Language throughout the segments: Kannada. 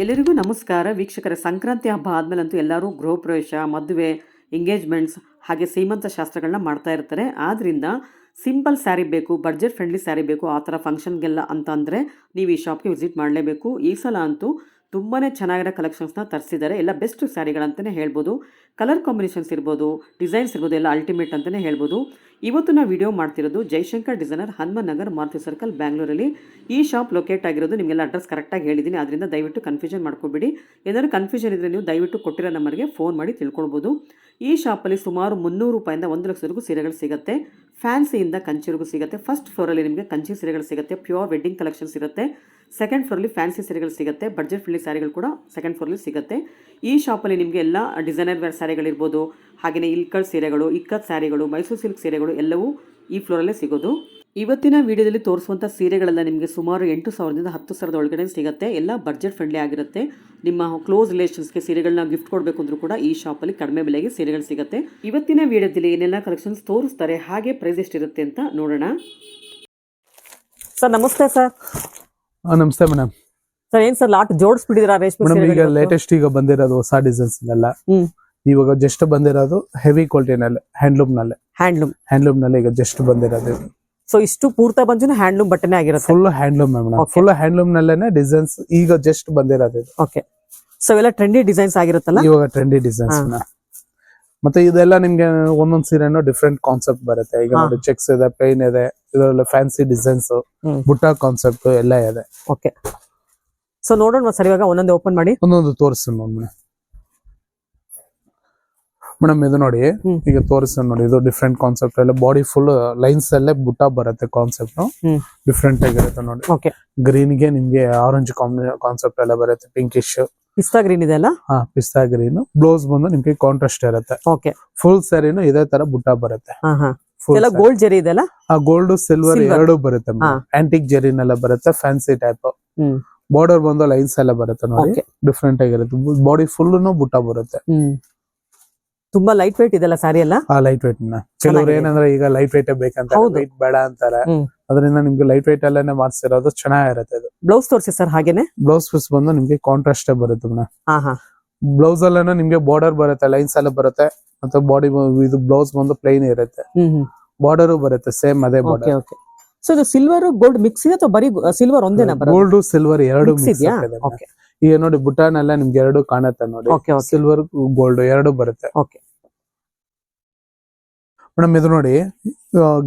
ಎಲ್ಲರಿಗೂ ನಮಸ್ಕಾರ. ವೀಕ್ಷಕರ ಸಂಕ್ರಾಂತಿ ಹಬ್ಬ ಆದಮೇಲಂತೂ ಎಲ್ಲರೂ ಗೃಹ ಪ್ರವೇಶ, ಮದುವೆ ಎಂಗೇಜ್ಮೆಂಟ್ಸ್ ಹಾಗೆ ಸೀಮಂತ ಶಾಸ್ತ್ರಗಳನ್ನ ಮಾಡ್ತಾ ಇರ್ತಾರೆ. ಆದ್ದರಿಂದ ಸಿಂಪಲ್ ಸ್ಯಾರಿ ಬೇಕು ಬಡ್ಜೆಟ್ ಫ್ರೆಂಡ್ಲಿ ಸ್ಯಾರಿ ಬೇಕು, ಆ ಥರ ಫಂಕ್ಷನ್ಗೆಲ್ಲ ಅಂತ ಅಂದರೆ ನೀವು ಈ ಶಾಪ್ಗೆ ವಿಸಿಟ್ ಮಾಡಲೇಬೇಕು. ಈ ಸಲ ಅಂತೂ ತುಂಬಾ ಚೆನ್ನಾಗಿರೋ ಕಲೆಕ್ಷನ್ಸ್ನ ತರಿಸಿದ್ದಾರೆ ಎಲ್ಲ ಬೆಸ್ಟ್ ಸ್ಯಾರಿಗಳಂತಲೇ ಹೇಳ್ಬೋದು. ಕಲರ್ ಕಾಂಬಿನೇಷನ್ಸ್ ಇರ್ಬೋದು ಡಿಸೈನ್ಸ್ ಇರ್ಬೋದು, ಎಲ್ಲ ಅಲ್ಟಿಮೇಟ್ ಅಂತಲೇ ಹೇಳ್ಬೋದು. ಇವತ್ತು ನಾವು ವಿಡಿಯೋ ಮಾಡ್ತಿರೋದು ಜೈಶಂಕರ್ ಡಿಸೈನರ್ ಹನುಮನ್ ನಗರ್ ಮಾರುತಿ ಸರ್ಕಲ್ ಬ್ಯಾಂಗ್ಳೂರಲ್ಲಿ. ಈ ಶಾಪ್ ಲೊಕೇಟ್ ಆಗಿರೋದು ನಿಮಗೆಲ್ಲ ಅಡ್ರೆಸ್ ಕರೆಕ್ಟಾಗಿ ಹೇಳಿದ್ದೀನಿ. ಅದರಿಂದ ದಯವಿಟ್ಟು ಕನ್ಫ್ಯೂಷನ್ ಮಾಡ್ಕೊಬೇಡಿ. ಏನಾದರೂ ಕನ್ಫ್ಯೂಷನ್ ಇದ್ದರೆ ನೀವು ದಯವಿಟ್ಟು ಕೊಟ್ಟಿರೋ ನಂಬರ್ಗೆ ಫೋನ್ ಮಾಡಿ ತಿಳ್ಕೊಳ್ಬೋದು. ಈ ಶಾಪಲ್ಲಿ ಸುಮಾರು ಮುನ್ನೂರು ರೂಪಾಯಿಂದ ಒಂದು ಲಕ್ಷದವರೆಗೂ ಸೀರೆಗಳು ಸಿಗುತ್ತೆ. ಫ್ಯಾನ್ಸಿಯಿಂದ ಕಂಚಿವರೆಗೂ ಸಿಗುತ್ತೆ. ಫಸ್ಟ್ ಫ್ಲೋರಲ್ಲಿ ನಿಮಗೆ ಕಂಚಿ ಸೀರೆಗಳು ಸಿಗುತ್ತೆ. ಪ್ಯೂರ್ ವೆಡ್ಡಿಂಗ್ ಕಲೆಕ್ಷನ್ ಇರುತ್ತೆ ಸೆಕೆಂಡ್ ಫ್ಲೋರಲ್ಲಿ ಫ್ಯಾನ್ಸಿ ಸೀರೆಗಳು ಸಿಗುತ್ತೆ. ಬಡ್ಜೆಟ್ ಫ್ರೆಂಡ್ಲಿ ಸ್ಯಾರಿಗಳು ಕೂಡ ಸೆಕೆಂಡ್ ಫ್ಲೋರಲ್ಲಿ ಸಿಗುತ್ತೆ. ಈ ಶಾಪಲ್ಲಿ ನಿಮಗೆ ಎಲ್ಲ ಡಿಸೈನರ್ ವೇರ್ ಸ್ಯಾರಿಗಳಿರ್ಬೋದು ಹಾಗೆಯೇ ಇಲ್ಕಲ್ ಸೀರೆಗಳು ಇಕ್ಕತ್ ಸ್ಯಾರಿಗಳು ಮೈಸೂರು ಸಿಲ್ಕ್ ಸೀರೆಗಳು ಎಲ್ಲವೂ ಈ ಫ್ಲೋರಲ್ಲೇ ಸಿಗೋದು. ಇವತ್ತಿನ ವಿಡಿಯೋದಲ್ಲಿ ತೋರಿಸುವಂಥ ಸೀರೆಗಳೆಲ್ಲ ನಿಮಗೆ ಸುಮಾರು ಎಂಟು ಸಾವಿರದಿಂದ ಹತ್ತು ಸಾವಿರದ ಒಳಗಡೆ ಸಿಗುತ್ತೆ. ಎಲ್ಲ ಬಡ್ಜೆಟ್ ಫ್ರೆಂಡ್ಲಿ ಆಗಿರುತ್ತೆ. ನಿಮ್ಮ ಕ್ಲೋಸ್ ರಿಲೇಷನ್ಸ್ಗೆ ಸೀರೆಗಳನ್ನ ಗಿಫ್ಟ್ ಕೊಡಬೇಕು ಅಂದ್ರೂ ಕೂಡ ಈ ಶಾಪಲ್ಲಿ ಕಡಿಮೆ ಬೆಲೆಗೆ ಸೀರೆಗಳು ಸಿಗುತ್ತೆ. ಇವತ್ತಿನ ವಿಡಿಯೋದಲ್ಲಿ ಏನೆಲ್ಲ ಕಲೆಕ್ಷನ್ಸ್ ತೋರಿಸ್ತಾರೆ ಹಾಗೆ ಪ್ರೈಸ್ ಎಷ್ಟಿರುತ್ತೆ ಅಂತ ನೋಡೋಣ. ಸರ್ ನಮಸ್ತೆ ಸರ್. ನಮಸ್ತೆ ಮೇಡಮ್ ಸರ್ ಏನ್ ಸರ್ ಲಾಟ್ ಜೋಡಿಸ್ಬಿಟ್ಟಿದ್ದೀರಾ ರೇಷ್ಮೆ ಈಗ ಲೇಟೆಸ್ಟ್ ಈಗ ಬಂದಿರೋದು ಹೊಸ ಡಿಸೈನ್ಸ್ ಎಲ್ಲ ಇವಾಗ ಜಸ್ಟ್ ಬಂದಿರೋದು ಹೆವಿ ಕ್ವಾಲಿಟಿನಲ್ಲಿ ಹ್ಯಾಂಡ್ಲೂಮ್ನಲ್ಲಿ. ಹ್ಯಾಂಡ್ಲೂಮ್ ಹ್ಯಾಂಡ್ಲೂಮ್ನಲ್ಲಿ ಈಗ ಜಸ್ಟ್ ಬಂದಿರೋದು. ಸೊ ಇಷ್ಟು ಪೂರ್ತ ಬಂಜು ಹ್ಯಾಂಡ್ಲೂಮ್ ಬಟ್ಟೆನೇ ಆಗಿರುತ್ತೆ. ಫುಲ್ ಹ್ಯಾಂಡ್ಲೂಮ್ ಫುಲ್ ಹ್ಯಾಂಡ್ಲೂಮ್ ನಲ್ಲೇನೆ ಡಿಸೈನ್ಸ್ ಈಗ ಜಸ್ಟ್ ಬಂದಿರೋದು ಓಕೆ ಸೊ ಎಲ್ಲ ಟ್ರೆಂಡಿ ಡಿಸೈನ್ಸ್ ಆಗಿರುತ್ತಲ್ಲ? ಇವಾಗ ಟ್ರೆಂಡಿ ಡಿಸೈನ್ಸ್ ಮತ್ತೆ ಇದೆಲ್ಲ ನಿಮ್ಗೆ ಒಂದೊಂದ್ ಸೀರೆನೂ ಡಿಫ್ರೆಂಟ್ ಕಾನ್ಸೆಪ್ಟ್ ಬರುತ್ತೆ. ಈಗ ನೋಡಿ ಚೆಕ್ಸ್ ಇದೆ ಪೈನ್ ಇದೆ ಇದರಲ್ಲಿ ಫ್ಯಾನ್ಸಿ ಡಿಸೈನ್ಸ್. ಬುಟ್ಟ ಕಾನ್ಸೆಪ್ಟ್ ಎಲ್ಲ ಇದೆ. ಓಕೆ ಸೊ ನೋಡೋಣ ಸರ್ ಇವಾಗ ಒಂದೊಂದೇ ಓಪನ್ ಮಾಡಿ. ಒಂದೊಂದು ತೋರಿಸ್ತೀನಿ ಮೇಡಮ್. ಮೇಡಮ್ ಇದು ನೋಡಿ. ಈಗ ತೋರಿಸ ನೋಡಿ ಇದು ಡಿಫ್ರೆಂಟ್ ಕಾನ್ಸೆಪ್ಟ್ ಎಲ್ಲ ಬಾಡಿ ಫುಲ್ ಲೈನ್ಸ್ ಅಲ್ಲೇ ಬುಟ್ಟ ಬರುತ್ತೆ ಕಾನ್ಸೆಪ್ಟ್ ಡಿಫ್ರೆಂಟ್ ಆಗಿರುತ್ತೆ ನೋಡಿ. ಓಕೆ ಗ್ರೀನ್ಗೆ ನಿಮ್ಗೆ ಆರೆಂಜ್ ಕಾನ್ಸೆಪ್ಟ್ ಎಲ್ಲ ಬರುತ್ತೆ ಪಿಂಕಿಶ್ ಪಿಸ್ತಾ ಗ್ರೀನ್ ಇದೆ ಅಲ್ಲ? ಹಾ ಪಿಸ್ತಾ ಗ್ರೀನ್ ಬ್ಲೌಸ್ ಬಂದು ನಿಮ್ಗೆ ಕಾಂಟ್ರಾಸ್ಟ್ ಇರುತ್ತೆ. ಓಕೆ ಫುಲ್ ಸ್ಯಾರಿನು ಇದೇ ತರ ಬುಟ್ಟ ಬರುತ್ತೆ. ಎಲ್ಲ ಗೋಲ್ಡ್ ಜರಿ ಇದೆ ಅಲ್ಲ? ಆ ಗೋಲ್ಡ್ ಸಿಲ್ವರ್. ಎರಡು ಬರುತ್ತೆ. ಆಂಟಿಕ್ ಜರಿನೆಲ್ಲ ಬರುತ್ತೆ ಫ್ಯಾನ್ಸಿ ಟೈಪ್ ಬಾರ್ಡರ್ ಬಂದು ಲೈನ್ಸ್ ಎಲ್ಲ ಬರುತ್ತೆ ನೋಡಿ. ಡಿಫ್ರೆಂಟ್ ಆಗಿರುತ್ತೆ. ಬಾಡಿ ಫುಲ್ ಬುಟ್ಟ ಬರುತ್ತೆ. ತುಂಬಾ ಲೈಟ್ ವೇಟ್ ಇದೆಲ್ಲ ಸಾರಿ ಎಲ್ಲ? ಆ ಲೈಟ್ ವೇಟ್ ಕೆಲವರು. ಏನಂದ್ರೆ ಈಗ ಲೈಟ್ ವೇಟ್ ಬೇಕಂತ ಲೈಟ್ ಬೇಡ ಅಂತಾರೆ. ಅದರಿಂದ ನಿಮ್ಗೆ ಲೈಟ್ ವೇಟ್ ಅಲ್ಲೇನೆ ಮಾಡ್ಸಿರೋದು ಚೆನ್ನಾಗಿರುತ್ತೆ ಇದು. ಬ್ಲೌಸ್ ತೋರಿಸಿ ಸರ್ ಹಾಗೇನೆ? ಬ್ಲೌಸ್ ಪೀಸ್ ಬಂದು ನಿಮ್ಗೆ ಕಾಂಟ್ರಾಸ್ಟ್ ಬರುತ್ತೆ ಮೇಡಮ್ ಹಾ ಹಾ ಬ್ಲೌಸ್ ಅಲ್ಲೇನೆ ನಿಮ್ಗೆ ಬಾರ್ಡರ್ ಬರುತ್ತೆ ಲೈನ್ಸ್ ಎಲ್ಲ ಬರುತ್ತೆ. ಮತ್ತೆ ಬಾಡಿ ಇದು ಬ್ಲೌಸ್ ಬಂದು ಪ್ಲೈನ್ ಇರುತ್ತೆ. ಬಾರ್ಡರ್ ಬರುತ್ತೆ ಸೇಮ್ ಅದೇ ಬಾರ್ಡರ್ ಸೊ ಇದು ಸಿಲ್ವರ್ ಗೋಲ್ಡ್ ಮಿಕ್ಸ್ ಇದೆ ಅಥವಾ ಬರೀ ಸಿಲ್ವರ್ ಒಂದೇನಾ ಗೋಲ್ಡ್ ಸಿಲ್ವರ್ ಎರಡು ಮಿಕ್ಸ್ ಇದೆಯಾ? ಓಕೆ ಈಗ ನೋಡಿ ಬುಟಾನೆಲ್ಲ ನಿಮ್ಗೆ ಎರಡು ಕಾಣತ್ತೆ ನೋಡಿ. ಸಿಲ್ವರ್ ಗೋಲ್ಡ್ ಎರಡು ಬರುತ್ತೆ. ಓಕೆ ಮೇಡಮ್ ಇದು ನೋಡಿ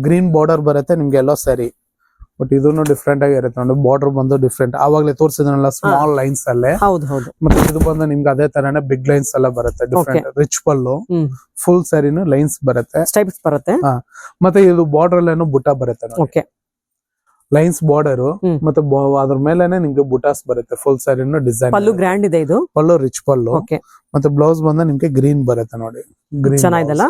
ಗ್ರೀನ್ ಬಾರ್ಡರ್ ಬರುತ್ತೆ ನಿಮ್ಗೆ ಎಲ್ಲೋ ಸರಿ ಬಟ್ ಇದನ್ನು ಡಿಫ್ರೆಂಟ್ ಆಗಿರುತ್ತೆ ನೋಡಿ ಬಾರ್ಡರ್ ಬಂದು ಡಿಫ್ರೆಂಟ್ ಆವಾಗಲೇ ತೋರಿಸಿದ್ರಲ್ಲ ಸ್ಮಾಲ್ ಲೈನ್ಸ್ ಅಲ್ಲೇ. ಹೌದು ಹೌದು. ಮತ್ತೆ ಇದು ಬಂದು ನಿಮ್ಗೆ ಅದೇ ತರನೇ ಬಿಗ್ ಲೈನ್ಸ್ ಎಲ್ಲ ಬರುತ್ತೆ ಡಿಫ್ರೆಂಟ್ ರಿಚ್ ಪಲ್ಲು ಫುಲ್ ಸ್ಯಾರಿನು ಲೈನ್ಸ್ ಬರುತ್ತೆ. ಸ್ಟೈಪ್ಸ್ ಬರುತ್ತೆ. ಮತ್ತೆ ಇದು ಬಾರ್ಡರ್ ಅಲ್ಲೇನು ಬುಟ್ಟ ಬರುತ್ತೆ ಓಕೆ ಲೈನ್ಸ್ ಬಾರ್ಡರ್ ಮತ್ತೆ ಅದ್ರ ಮೇಲೆನೆ ನಿಮ್ಗೆ ಬುಟಾಸ್ ಬರುತ್ತೆ ಫುಲ್ ಸ್ಯಾರಿ ಡಿಸೈನ್ ಪಲ್ಲು ಗ್ರ್ಯಾಂಡ್ ಇದೆ ಇದು? ಪಲ್ಲು ರಿಚ್ ಪಲ್ಲು. ಓಕೆ ಮತ್ತೆ ಬ್ಲೌಸ್ ಬಂದ ನಿಮ್ಗೆ ಗ್ರೀನ್ ಬರುತ್ತೆ ನೋಡಿ. ಗ್ರೀನ್ ಚೆನ್ನಾಗಿದೆಲ್ಲ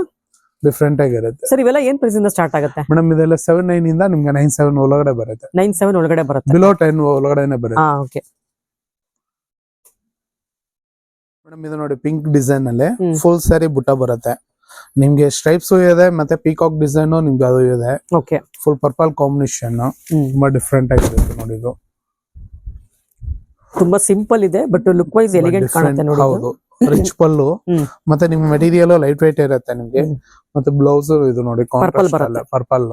ಡಿಫ್ರೆಂಟ್ ಆಗಿರುತ್ತೆ. ಸರ್ ಇವೆಲ್ಲ ಏನ್ ಪ್ರೈಸ್ ಇಂದ ಸ್ಟಾರ್ಟ್ ಆಗುತ್ತೆ? ಮೇಡಮ್ ಇದೆಲ್ಲ ಸೆವೆನ್ ನೈನ್ ಇಂದ ನಿಮ್ಗೆ ನೈನ್ ಸೆವೆನ್ ಒಳಗಡೆ ಬರುತ್ತೆ. ನೈನ್ ಸೆವೆನ್ ಒಳಗಡೆ ಬರುತ್ತೆ. ಬಿಲೋ ಟೆನ್ ಒಳಗಡೆನೆ ಬರುತ್ತೆ. ಹಾ ಓಕೆ ಮೇಡಮ್ ಇದು ನೋಡಿ ಪಿಂಕ್ ಡಿಸೈನ್ ಅಲ್ಲಿ ಫುಲ್ ಸ್ಯಾರಿ ಬುಟ್ಟ ಬರುತ್ತೆ. ನಿಮ್ಗೆ ಸ್ಟ್ರೈಪ್ಸ್ ಇದೆ ಮತ್ತೆ ಪೀಕಾಕ್ ಡಿಸೈನ್ ನಿಮ್ಗೆ ಅದು ಇದೆ. ಓಕೆ ಫುಲ್ ಪರ್ಪಲ್ ಕಾಂಬಿನೇಷನ್ ತುಂಬಾ ಡಿಫ್ರೆಂಟ್ ಆಗಿರುತ್ತೆ ನೋಡಿ ಇದು. ತುಂಬಾ ಸಿಂಪಲ್ ಇದೆ ಬಟ್ ಲುಕ್ ವೈಸ್ ಎಲಿಗೆಂಟ್ ಕಾಣುತ್ತೆ ನೋಡಿ ಹೌದು. ರಿಚ್ ಪಲ್ಲು ಮತ್ತೆ ನಿಮ್ ಮೆಟೀರಿಯಲ್ ಲೈಟ್ ವೈಟ್ ಇರುತ್ತೆ ನಿಮ್ಗೆ. ಮತ್ತೆ ಬ್ಲೌಸ್ ಇದು ನೋಡಿ ಪರ್ಪಲ್ ಬರಲ್ಲ purple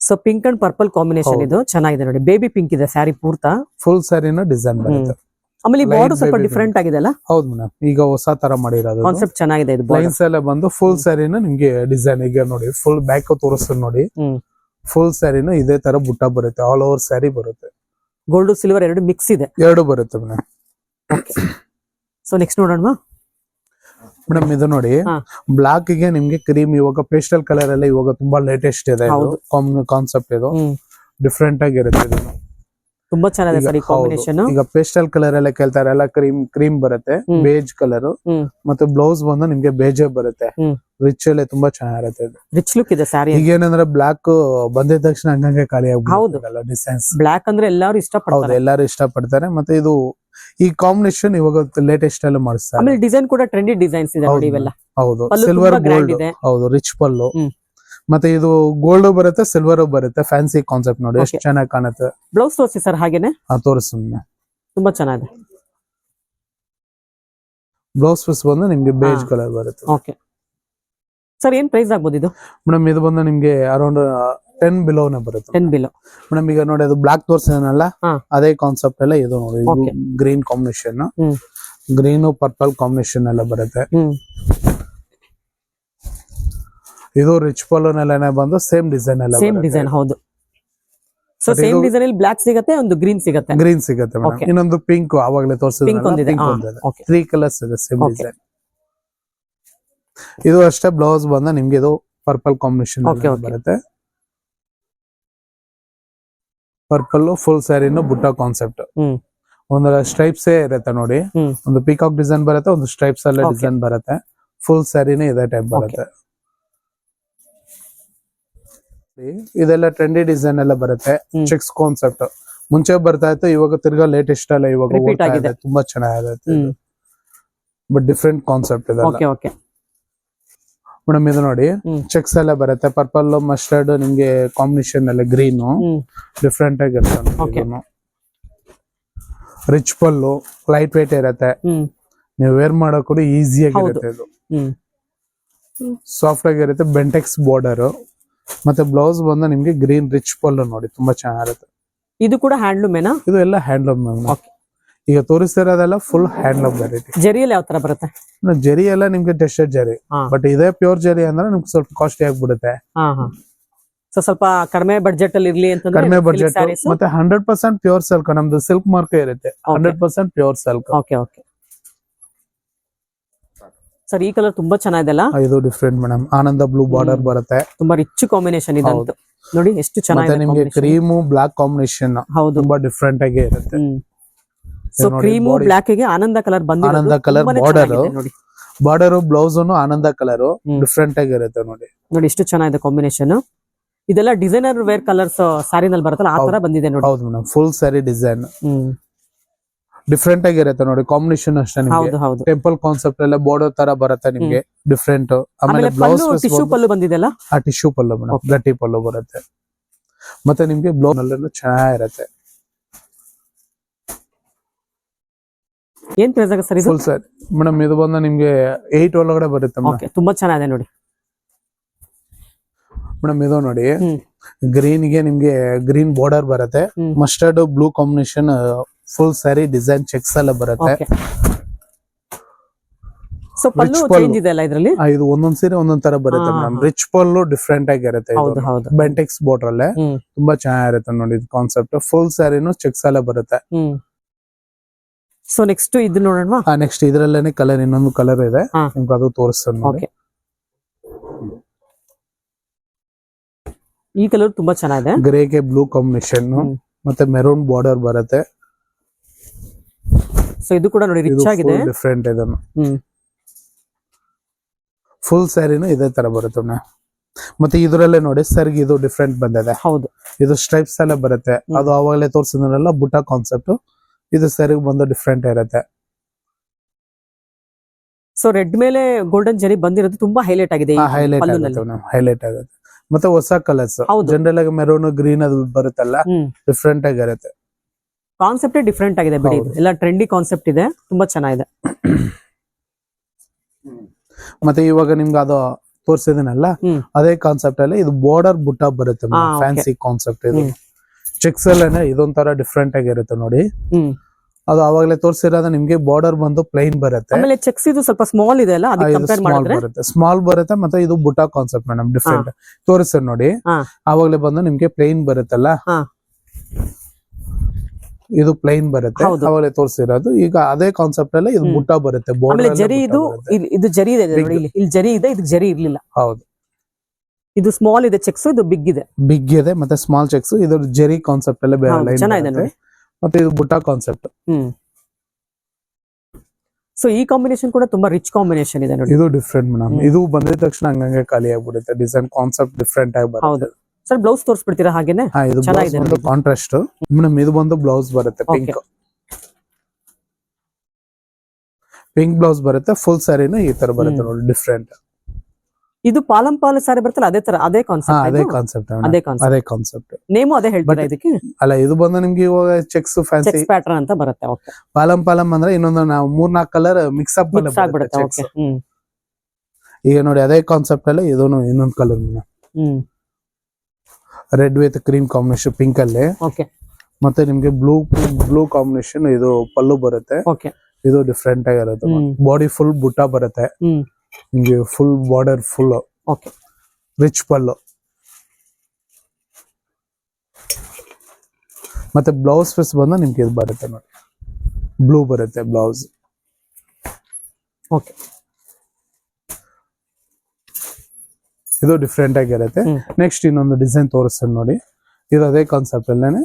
so pink and purple combination ಇದು. ಚೆನ್ನಾಗಿದೆ ನೋಡಿ. ಬೇಬಿ ಪಿಂಕ್ ಇದೆ ಸ್ಯಾರಿ ಪೂರ್ತ. ಫುಲ್ ಸ್ಯಾರಿನ ಡಿಸೈನ್ ಬರುತ್ತೆ. ಆಮೇಲೆ ಈ ಬಾರ್ಡರ್ ಸ್ವಲ್ಪ ಡಿಫ್ರೆಂಟ್ ಆಗಿದೆ ಅಲ್ಲ? ಹೌದು ಮೇಡಮ್ ಈಗ ಹೊಸ ತರ ಮಾಡಿರೋದು ಕಾನ್ಸೆಪ್ಟ್ ಚೆನ್ನಾಗಿದೆ ಇದು ಲೈನ್ಸ್ ಎಲ್ಲ ಬಂದು ಫುಲ್ ಸ್ಯಾರಿನ ನಿಮ್ಗೆ ಡಿಸೈನ್ ಈಗ ನೋಡಿ ಫುಲ್ ಬ್ಯಾಕ್ ತೋರಿಸ್ತೀನಿ ನೋಡಿ. ಫುಲ್ ಸ್ಯಾರಿನ ಇದೇ ತರ ಬುಟ್ಟ ಬರುತ್ತೆ ಆಲ್ ಓವರ್ ಸ್ಯಾರಿ ಬರುತ್ತೆ. ಗೋಲ್ಡ್ ಸಿಲ್ವರ್ ಎರಡು ಮಿಕ್ಸ್ ಇದೆ. ಎರಡು ಬರುತ್ತೆ ಮೇಡಮ್ ಸೊ ನೆಕ್ಸ್ಟ್ ನೋಡೋಣ ಮೇಡಮ್ ಇದು ನೋಡಿ ಬ್ಲಾಕ್ಗೆ ನಿಮ್ಗೆ ಕ್ರೀಮ್ ಇವಾಗ ಪೇಸ್ಟಲ್ ಕಲರ್ ಎಲ್ಲ ಇವಾಗ ತುಂಬಾ ಲೇಟೆಸ್ಟ್ ಇದೆ. ಕಾನ್ಸೆಪ್ಟ್ ಇದು. ಡಿಫ್ರೆಂಟ್ ಆಗಿರುತ್ತೆ ಇದು. ತುಂಬಾ ಚೆನ್ನಾಗಿದೆ ಸರ್ ಈ ಕಾಂಬಿನೇಷನ್ ಈಗ ಪೇಸ್ಟಲ್ ಕಲರ್ ಎಲ್ಲ ಕೇಳ್ತಾರೆ ಎಲ್ಲ ಕ್ರೀಮ್ ಕ್ರೀಮ್ ಬರುತ್ತೆ. ಬೇಜ್ ಕಲರ್ ಮತ್ತೆ ಬ್ಲೌಸ್ ಬಂದು ನಿಮ್ಗೆ ಬೇಜೇ ಬರುತ್ತೆ. ರಿಚ್ ಅಲ್ಲೇ ತುಂಬಾ ಚೆನ್ನಾಗಿರುತ್ತೆ ರಿಚ್ ಲುಕ್ ಇದೆ ಸ್ಯಾರಿ ಈಗ ಏನಂದ್ರೆ ಬ್ಲಾಕ್ ಬಂದಿದ ತಕ್ಷಣ ಹಂಗಂಗೆ ಖಾಲಿ ಹೌದು. ಆಗ್ಬಿಡುತ್ತಲ್ಲ ಡಿಸೈನ್ಸ್ ಬ್ಲಾಕ್ ಅಂದ್ರೆ ಎಲ್ಲಾರು ಇಷ್ಟ ಇಷ್ಟಪಡ್ತಾರೆ ಎಲ್ಲಾರು ಇಷ್ಟಪಡ್ತಾರೆ. ಮತ್ತೆ ಇದು ಈ ಕಾಂಬಿನೇಷನ್ ಇವಾಗ ಲೇಟೆಸ್ಟ್ ಅಲ್ಲಿ ಮಾಡಿಸ್ತಾರೆ. ಆಮೇಲೆ ಡಿಸೈನ್ ಕೂಡ ಟ್ರೆಂಡಿ ಡಿಸೈನ್ಸ್ ಇದೆ ನೋಡಿ ಹೌದು. ಇವೆಲ್ಲ. ಹೌದು. Silver gold. ಹೌದು ರಿಚ್ ಪಲ್ಲು. ಮತ್ತೆ ಇದು ಗೋಲ್ಡ್ ಬರುತ್ತೆ ಸಿಲ್ವರ್ ಬರುತ್ತೆ ಫ್ಯಾನ್ಸಿ ಕಾನ್ಸೆಪ್ಟ್ ನೋಡಿ. ಎಷ್ಟು. ಚೆನ್ನಾಗಿ ಕಾಣುತ್ತೆ. ಬ್ಲೌಸ್ ತೋರಿಸಿ ಸರ್ ಹಾಗೇನೆ? ತುಂಬಾ ಚೆನ್ನಾಗಿದೆ ಆ ತೋರಿಸ್ತೀನಿ ಸೊ ನೆಕ್ಸ್ಟ್ ನೋಡೋಣ ಮೇಡಮ್ ಇದು ನೋಡಿ ಬ್ಲಾಕ್ಗೆ ನಿಮ್ಗೆ. ಕ್ರೀಮ್ ಇವಾಗ ಪೇಸ್ಟಲ್ ಕಲರ್ ಎಲ್ಲ ಇವಾಗ ತುಂಬಾ ಇದು ಬ್ಲೌಸ್ ಪೀಸ್ ಬಂದು ನಿಮ್ಗೆ ಬೇಜ್ ಕಲರ್ ಬರುತ್ತೆ. ಓಕೆ ಸರ್ ಏನ್ ಪ್ರೈಸ್ ಆಗ್ಬೋದು ಇದು? ಮೇಡಮ್ ಇದು ಬಂದು ನಿಮ್ಗೆ ಅರೌಂಡ್ ಟೆನ್ ಬಿಲೋನೆ ಬರುತ್ತೆ. ಟೆನ್ ಬಿಲೋ ಮೇಡಮ್ ಈಗ ನೋಡಿ ಅದು ಬ್ಲಾಕ್ ತೋರ್ಸಿದನಲ್ಲ. ಅದೇ ಕಾನ್ಸೆಪ್ಟ್ ಎಲ್ಲ ಇದು ನೋಡಿ. Green combination green purple combination ಎಲ್ಲ ಬರುತ್ತೆ. ಇದು ರಿಚ್ ಪಲ್ಲೋನೆಲ್ಲನೆ ಬಂದು ಸೇಮ್ ಡಿಸೈನ್ ಎಲ್ಲ ಸೇಮ್ ಡಿಸೈನ್ ಹೌದು. ಸೊ ಸೇಮ್ ಡಿಸೈನ್ ಅಲ್ಲಿ ಬ್ಲಾಕ್ ಸಿಗುತ್ತೆ ಒಂದು ಗ್ರೀನ್ ಸಿಗುತ್ತೆ. ಗ್ರೀನ್ ಸಿಗುತ್ತೆ ಮೇಡಮ್ ಇನ್ನೊಂದು ಪಿಂಕ್ ಒಂದಿದೆ. ಓಕೆ ತ್ರೀ ಕಲರ್ಸ್ ಇದೆ ಸೇಮ್ ಡಿಸೈನ್ ಇದು ಅಷ್ಟೇ ಬ್ಲೌಸ್ ಬಂದ ನಿಮ್ಗೆ ಇದು ಪರ್ಪಲ್ ಕಾಂಬಿನೇಷನ್. ಬರುತ್ತೆ. ಪರ್ಪಲ್ ಫುಲ್ ಸ್ಯಾರಿನು ಬುಟ್ಟ ಕಾನ್ಸೆಪ್ಟ್ ಒಂದರ ಒಂದು ಸ್ಟ್ರೈಪ್ಸ್ ಇರುತ್ತೆ ನೋಡಿ. ಒಂದು ಪಿಕಾಕ್ ಡಿಸೈನ್ ಬರುತ್ತೆ ಒಂದು ಸ್ಟ್ರೈಪ್ಸ್ ಅಲ್ಲೇ ಡಿಸೈನ್ ಬರುತ್ತೆ. ಫುಲ್ ಸ್ಯಾರಿನೇ ಇದೇ ಟೈಪ್ ಬರುತ್ತೆ. ಇದೆಲ್ಲ ಟ್ರೆಂಡಿ ಡಿಸೈನ್ ಎಲ್ಲ ಬರುತ್ತೆ. ಚೆಕ್ಸ್ ಕಾನ್ಸೆಪ್ಟ್ ಮುಂಚೆ ಬರ್ತಾ ಇತ್ತು ಇವಾಗ ತಿರ್ಗಾ ಲೇಟೆಸ್ಟ್ ಅಲ್ಲ ಇವಾಗ ಇದೆ. ತುಂಬಾ ಚೆನ್ನಾಗಿರುತ್ತೆ ಹ್ಮ್. ಬಟ್ ಡಿಫ್ರೆಂಟ್ ಕಾನ್ಸೆಪ್ಟ್ ಇದೆ ಓಕೆ ಓಕೆ ಮೇಡಮ್ ಇದು ನೋಡಿ. ಹ್ಮ್. ಚೆಕ್ಸ್ ಎಲ್ಲ ಬರುತ್ತೆ. ಪರ್ಪಲ್ ಮಸ್ಟರ್ಡ್ ನಿಮ್ಗೆ ಕಾಂಬಿನೇಷನ್ ಎಲ್ಲ ಗ್ರೀನ್ ಹ್ಮ್. ಡಿಫ್ರೆಂಟ್ ಆಗಿರುತ್ತೆ Okay. Rich pallu light weight ಇರುತ್ತೆ. ಹ್ಮ್. ನೀವು ವೇರ್ ಮಾಡೋಕೂ ಈಸಿ ಆಗಿರುತ್ತೆ ಇದು. ಹ್ಮ್. ಸಾಫ್ಟ್ ಆಗಿರುತ್ತೆ ಬೆಂಟೆಕ್ಸ್ ಬಾರ್ಡರ್ ಮತ್ತೆ ಬ್ಲೌಸ್ ಬಂದು ನಿಮ್ಗೆ ಗ್ರೀನ್ ರಿಚ್ ಪಲ್ಲು ನೋಡಿ ತುಂಬಾ ಚೆನ್ನಾಗಿರುತ್ತೆ. ಇದು ಕೂಡ ಹ್ಯಾಂಡ್ಲೂಮೇನಾ ಇದು ಎಲ್ಲ ಹ್ಯಾಂಡ್ಲೂಮ್. ಈಗ ತೋರಿಸ್ತಿರೋದೆಲ್ಲ ಫುಲ್ ಹ್ಯಾಂಡ್ಲೂಮ್ ವೆರೈಟಿ ಜರಿಯಲ್ಲಿ ಯಾವ ತರ ಬರುತ್ತೆ? ಜರಿ ಎಲ್ಲ ನಿಮ್ಗೆ ಟೆಸ್ಟೆಡ್ ಜರಿ. ಬಟ್ ಇದೇ ಪ್ಯೂರ್ ಜರಿ ಅಂದ್ರೆ ನಿಮ್ಗೆ ಸ್ವಲ್ಪ ಕಾಸ್ಟ್ಲಿ ಆಗ್ಬಿಡುತ್ತೆ. ಹಾ ಹಾ. ಸೊ ಸ್ವಲ್ಪ ಕಡಿಮೆ ಬಜೆಟ್ ಅಲ್ಲಿ ಇರ್ಲಿ ಅಂತ ಕಡಿಮೆ ಬಜೆಟ್ ಮತ್ತೆ ಹಂಡ್ರೆಡ್ ಪರ್ಸೆಂಟ್ ಪ್ಯೂರ್ ಸಿಲ್ಕ್ ನಮ್ದು ಸಿಲ್ಕ್ ಮಾರ್ಕ್ ಇರುತ್ತೆ. Hundred percent pure silk okay okay sir ಈ ಕಲರ್ ತುಂಬಾ ಚೆನ್ನಾಗಿದೆ ಅಲ್ಲ ಇದು ಡಿಫ್ರೆಂಟ್ ಮೇಡಮ್ ಆನಂದ ಬ್ಲೂ ಬಾರ್ಡರ್ ಬರುತ್ತೆ. ತುಂಬಾ ರಿಚ್ ಕಾಂಬಿನೇಷನ್ ಇದೆ ಅಂತ. ನೋಡಿ ಎಷ್ಟು ಚೆನ್ನಾಗಿದೆ ನಿಮ್ಗೆ. ಕ್ರೀಮು ಬ್ಲಾಕ್ ಕಾಂಬಿನೇಷನ್ ಹೌದು. ತುಂಬಾ ಡಿಫ್ರೆಂಟ್ ಆಗಿ ಇರುತ್ತೆ. ಸೊ ಕ್ರೀಮ್ ಬ್ಲಾಕ್ಗೆ ಆನಂದ ಕಲರ್ ಬಂದಿದೆ ಆನಂದ ಕಲರ್ ಬಾರ್ಡರ್. ನೋಡಿ. ಬಾರ್ಡರ್ ಬ್ಲೌಸ್ ಆನಂದ ಕಲರ್ ಡಿಫ್ರೆಂಟ್ ಆಗಿ ಇರುತ್ತೆ ನೋಡಿ. ನೋಡಿ ಎಷ್ಟು ಚೆನ್ನಾಗಿದೆ ಕಾಂಬಿನೇಷನ್ ಇದೆಲ್ಲ ಡಿಸೈನರ್ ವೇರ್ ಕಲರ್ಸ್ ಸ್ಯಾರಿನಲ್ಲಿ ಬರುತ್ತಲ್ಲ ಆ ತರ ಬಂದಿದೆ ನೋಡಿ. ಹೌದು madam full sari design hmm. Different ಆಗಿರುತ್ತೆ ನೋಡಿ ಕಾಂಬಿನೇಷನ್ ಅಷ್ಟೇ ನಿಮ್ಗೆ. ಟೆಂಪಲ್ ಕಾನ್ಸೆಪ್ಟ್ ಎಲ್ಲ ಬೋರ್ಡರ್ ತರ ಬರುತ್ತೆ ನಿಮ್ಗೆ ಡಿಫ್ರೆಂಟ್ ಆಮೇಲೆ ಬ್ಲೌಸ್ ಟಿಶ್ಯೂ ಪಲ್ಲು ಬಂದಿದೆಲ್ಲ ಆ ಟಿಶ್ಯೂ ಪಲ್ಲು ಮೇಡಮ್. ಗಟ್ಟಿ ಪಲ್ಲು ಬರುತ್ತೆ. ಮತ್ತೆ ನಿಮ್ಗೆ ಬ್ಲೌಸ್ ಅಲ್ಲೆಲ್ಲ ಚೆನ್ನಾಗಿರುತ್ತೆ. ಏನ್ ಪ್ರೈಸ್ ಆಗುತ್ತೆ ಸರ್ ಫುಲ್ ಸರ್ ಮೇಡಮ್ ಇದು ಬಂದ ನಿಮ್ಗೆ ಏಟ್ ಒಳಗಡೆ ಬರುತ್ತೆ ಓಕೆ ತುಂಬಾ ಚೆನ್ನಾಗಿದೆ ನೋಡಿ. ಮೇಡಮ್ ಇದು ನೋಡಿ. ಗ್ರೀನ್ಗೆ ನಿಮ್ಗೆ ಗ್ರೀನ್ ಬಾರ್ಡರ್ ಬರುತ್ತೆ. Mustard blue combination full sari design checks ಎಲ್ಲ ಬರುತ್ತೆ. ಸೊ ಪಲ್ಲು ಚೇಂಜ್ ಇದೆ ಅಲ್ಲ ಇದ್ರಲ್ಲಿ? ಇದು ಒಂದೊಂದ್ ಸೀರೆ ಒಂದೊಂದ್ ತರ ಬರುತ್ತೆ ಮೇಡಮ್ ರಿಚ್ ಪಲ್ಲು ಡಿಫ್ರೆಂಟ್ ಆಗಿರುತ್ತೆ ಬೆಂಟೆಕ್ಸ್ ಬಾರ್ಡರ್ ಅಲ್ಲೇ. ತುಂಬಾ ಚೆನ್ನಾಗಿರುತ್ತೆ ನೋಡಿ ಇದು ಕಾನ್ಸೆಪ್ಟ್ ಫುಲ್ ಸ್ಯಾರಿನು ಚೆಕ್ಸ್ ಎಲ್ಲ ಬರುತ್ತೆ. ಸೊ ನೆಕ್ಸ್ಟ್ ಇದು ನೋಡೋಣ. ನೆಕ್ಸ್ಟ್ ಇದ್ರಲ್ಲೇನೆ ಕಲರ್ ಇನ್ನೊಂದು ಕಲರ್ ಇದೆ. ನಿಮ್ಗೆ ಅದು ತೋರಿಸ್ತಾನೆ ನೋಡಿ. ಈ ಕಲರ್ ತುಂಬಾ ಚೆನ್ನಾಗಿದೆ. ಗ್ರೇಗೆ ಬ್ಲೂ ಕಾಂಬಿನೇಷನ್ ಮತ್ತೆ ಮೆರೂನ್ ಬಾರ್ಡರ್ ಬರುತ್ತೆ. ಸೊ ಇದು ಕೂಡ ನೋಡಿ ರಿಚ್ ಆಗಿದೆ. ಡಿಫ್ರೆಂಟ್ ಇದನ್ನು ಫುಲ್ ಸ್ಯಾರಿನು ಇದೇ ತರ ಬರುತ್ತೆ. ಮತ್ತೆ ಇದ್ರಲ್ಲೇ ನೋಡಿ ಸರ್ಗ್ ಇದು ಡಿಫ್ರೆಂಟ್ ಬಂದಿದೆ. ಹೌದು. ಇದು ಸ್ಟ್ರೈಪ್ಸ್ ಎಲ್ಲ ಬರುತ್ತೆ. ಅದು ಅವಾಗಲೇ ತೋರಿಸಿದ್ರಲ್ಲ ಬುಟ್ಟ ಕಾನ್ಸೆಪ್ಟ್ ಇದು ಸರ್ಗ್ ಬಂದು ಡಿಫ್ರೆಂಟ್ ಇರುತ್ತೆ. ಸೊ ರೆಡ್ ಮೇಲೆ ಗೋಲ್ಡನ್ ಜರಿ ಬಂದಿರೋದು ತುಂಬಾ ಹೈಲೈಟ್ ಆಗಿದೆ ಹೈಲೈಟ್ ಆಗುತ್ತೆ ಹೈಲೈಟ್ ಆಗುತ್ತೆ. ಮತ್ತೆ ಹೊಸ ಕಲರ್ಸ್. ಜನರಲ್ ಆಗಿ ಮೆರೂನ್ ಗ್ರೀನ್ ಅದು ಬರುತ್ತಲ್ಲ ಡಿಫ್ರೆಂಟ್ ಆಗಿರುತ್ತೆ ಕಾನ್ಸೆಪ್ಟೇ ಡಿಫ್ರೆಂಟ್ ಆಗಿದೆ ಬಿಡಿ ಇದು. ಎಲ್ಲ ಟ್ರೆಂಡಿ ಕಾನ್ಸೆಪ್ಟ್ ಇದೆ. ತುಂಬಾ ಚೆನ್ನಾಗಿದೆ. ಮತ್ತೆ ಇವಾಗ ನಿಮ್ಗೆ ಅದು ತೋರಿಸಿದನಲ್ಲ? ಹ್ಮ್. ಅದೇ ಕಾನ್ಸೆಪ್ಟ್ ಅಲ್ಲಿ ಇದು ಬಾರ್ಡರ್ ಬುಟ್ಟ ಬರುತ್ತೆ ಹಾ, okay. ಫ್ಯಾನ್ಸಿ ಕಾನ್ಸೆಪ್ಟ್ ಇದು. ಹ್ಮ್. ಚೆಕ್ಸ್ ಅಲ್ಲೇನೆ ಇದೊಂಥರ ಡಿಫ್ರೆಂಟ್ ಆಗಿರುತ್ತೆ ನೋಡಿ. ಹ್ಮ್. ಅದು ಅವಾಗಲೇ ತೋರಿಸಿರೋದು ನಿಮ್ಗೆ ಬಾರ್ಡರ್ ಬಂದು ಪ್ಲೈನ್ ಬರುತ್ತೆ. ಆಮೇಲೆ ಚೆಕ್ಸ್ ಇದು ಸ್ವಲ್ಪ ಸ್ಮಾಲ್ ಇದೆ ಅಲ್ಲ? ಅದಕ್ಕೆ ಕಂಪೇರ್ ಸ್ಮಾಲ್ ಮಾಡಿದ್ರೆ? ಬರುತ್ತೆ. ಸ್ಮಾಲ್ ಬರುತ್ತೆ ಮತ್ತೆ ಇದು ಬುಟ್ಟ ಕಾನ್ಸೆಪ್ಟ್ ಮೇಡಮ್ ಡಿಫ್ರೆಂಟ್ ತೋರಿಸ್ತಾರೆ ನೋಡಿ. ಹಾ. ಅವಾಗಲೇ ಬಂದು ನಿಮ್ಗೆ ಪ್ಲೈನ್ ಬರುತ್ತಲ್ಲ? ಹಾ. ಇದು ಪ್ಲೈನ್ ಬರುತ್ತೆ. ಅವಾಗಲೇ ತೋರಿಸಿರೋದು. ಈಗ ಅದೇ ಕಾನ್ಸೆಪ್ಟ್ ಅಲ್ಲಿ ಇದು ಮುಟ್ಟ ಬುಟ್ಟ ಬರುತ್ತೆ ಜರಿ ಇದು ಇದು ಜರಿ ಇದೆ ಇಲ್ಲಿ ಜರಿ ಇದೆ ಇದು ಜರಿ ಇರ್ಲಿಲ್ಲ. ಹೌದು. ಇದು ಸ್ಮಾಲ್ ಇದೆ ಚೆಕ್ಸ್ ಇದು ಬಿಗ್ ಇದೆ. ಬಿಗ್ ಇದೆ ಮತ್ತೆ ಸ್ಮಾಲ್ ಚೆಕ್ಸ್ ಇದು ಜೆರಿ ಕಾನ್ಸೆಪ್ಟ್ ಅಲ್ಲೇ ಬೇರೆ. ಮತ್ತೆ ಇದು ಬುಟ್ಟ ಕಾನ್ಸೆಪ್ಟ್ ಹ್ಮ್. ಸೊ ಈ ಕಾಂಬಿನೇಷನ್ ಕೂಡ ತುಂಬಾ ರಿಚ್ ಕಾಂಬಿನೇಷನ್ ಇದೆ ನೋಡಿ. ಇದು ಡಿಫ್ರೆಂಟ್ ಮೇಡಮ್ ಇದು ಬಂದಿದ ತಕ್ಷಣ ಹಂಗಂಗೆ ಖಾಲಿ ಆಗ್ಬಿಡುತ್ತೆ. ಡಿಸೈನ್ ಕಾನ್ಸೆಪ್ಟ್ ಡಿಫ್ರೆಂಟ್ ಆಗಿ ಬರುತ್ತೆ. ಸರ್ ಬ್ಲೌಸ್ ತೋರಿಸ್ಬಿಡ್ತೀರಾ ಹಾಗೇನೆ? ಚೆನ್ನಾಗಿದೆ. ಕಾಂಟ್ರಾಸ್ಟ್ ಮೇಡಮ್ ಇದು ಬಂದು ಬ್ಲೌಸ್ ಬರುತ್ತೆ ಪಿಂಕ್. ಪಿಂಕ್ ಬ್ಲೌಸ್ ಬರುತ್ತೆ ಫುಲ್ ಸ್ಯಾರಿನೂ ಈ ತರ ಬರುತ್ತೆ. ನೋಡಿ ಡಿಫ್ರೆಂಟ್ ಇದು ಪಾಲಂ ಪಾಲ ಸಾರಿ ಬರ್ತಲ್ಲ ಅದೇ ತರ ಅದೇ ಕಾನ್ಸೆಪ್ಟ್ ಅದೇ ಕಾನ್ಸೆಪ್ಟ್ ಅದೇ ಕಾನ್ಸೆಪ್ಟ್ ಅದೇ ಕಾನ್ಸೆಪ್ಟ್ ನೇಮು ಅದೇ ಹೇಳ್ತೀರಾ ಇದಕ್ಕೆ? ಅಲ್ಲ ಇದು ಬಂದು ನಿಮ್ಗೆ ಇವಾಗ ಚೆಕ್ಸ್ ಫ್ಯಾನ್ಸಿ ಚೆಕ್ಸ್ ಪ್ಯಾಟರ್ನ್ ಅಂತ ಬರುತ್ತೆ ಓಕೆ ಪಾಲಂ ಪಾಲಂ ಅಂದ್ರೆ ಇನ್ನೊಂದು ನಾವು ಮೂರ್ ನಾಲ್ಕು ಕಲರ್ ಮಿಕ್ಸ್ ಅಪ್ ಮಿಕ್ಸ್ ಆಗ್ಬಿಡುತ್ತೆ ಓಕೆ ಈಗ ನೋಡಿ ಅದೇ ಕಾನ್ಸೆಪ್ಟ್ ಅಲ್ಲಿ ಇದೂನು ಇನ್ನೊಂದು colour hmm. Red with cream combination pink ಅಲ್ಲಿ. ಓಕೆ. ಮತ್ತೆ ನಿಮ್ಗೆ ಬ್ಲೂ ಬ್ಲೂ ಕಾಂಬಿನೇಷನ್ ಇದು ಪಲ್ಲು ಬರುತ್ತೆ. ಓಕೆ. ಇದು ಡಿಫ್ರೆಂಟ್ ಆಗಿರುತ್ತೆ. ಬಾಡಿ ಫುಲ್ ಬುಟ್ಟ ಬರುತ್ತೆ. ನಿಮ್ಗೆ full border full okay. Rich pallu. ಮತ್ತೆ ಬ್ಲೌಸ್ ಪೀಸ್ ಬಂದು ನಿಮ್ಗೆ ಇದು ಬರುತ್ತೆ ನೋಡಿ. ಬ್ಲೂ ಬರುತ್ತೆ ಬ್ಲೌಸ್ ಓಕೆ. ಇದು ಡಿಫ್ರೆಂಟ್ ಆಗಿರುತ್ತೆ. ನೆಕ್ಸ್ಟ್ ಇನ್ನೊಂದು ಡಿಸೈನ್ ತೋರಿಸ್ತೇನೆ ನೋಡಿ. ಇದು ಅದೇ ಕಾನ್ಸೆಪ್ಟ್ ಅಲ್ಲೇನೆ.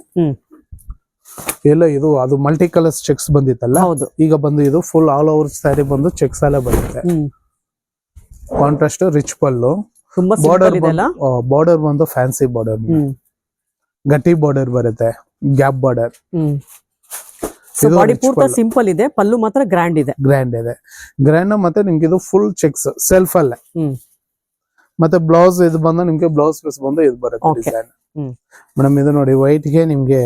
ಎಲ್ಲ ಇದು ಅದು ಮಲ್ಟಿ ಕಲರ್ಸ್ ಚೆಕ್ಸ್ ಬಂದಿತ್ತಲ್ಲ ಈಗ ಬಂದು ಇದು ಫುಲ್ ಆಲ್ ಓವರ್ ಸ್ಯಾರಿ ಬಂದು ಚೆಕ್ಸ್ ಅಲ್ಲೇ ಬರುತ್ತೆ contrast rich pallu border border ಬಂದು ಫ್ಯಾನ್ಸಿ ಬಾರ್ಡರ್ ಗಟ್ಟಿ ಬಾರ್ಡರ್ ಬರುತ್ತೆ ಗ್ಯಾಪ್ ಬಾರ್ಡರ್ ಬಾಡಿ ಪೂರ್ತಿ ಸಿಂಪಲ್ ಇದೆ ಪಲ್ಲು ಮಾತ್ರ ಗ್ರ್ಯಾಂಡ್ ಇದೆ. ಗ್ರ್ಯಾಂಡ್ ಇದೆ. ಗ್ರ್ಯಾಂಡ್ ಮತ್ತೆ ನಿಮ್ಗೆ ಇದು ಫುಲ್ ಚೆಕ್ಸ್ ಸೆಲ್ಫ್ ಅಲ್ಲೇ. ಮತ್ತೆ ಬ್ಲೌಸ್ ಇದು ಬಂದ ನಿಮ್ಗೆ ಬ್ಲೌಸ್ ಪೀಸ್ ಬಂದು ಇದು ಬರುತ್ತೆ ಡಿಸೈನ್ ಮೇಡಮ್ ಇದು ನೋಡಿ ವೈಟ್ಗೆ ನಿಮ್ಗೆ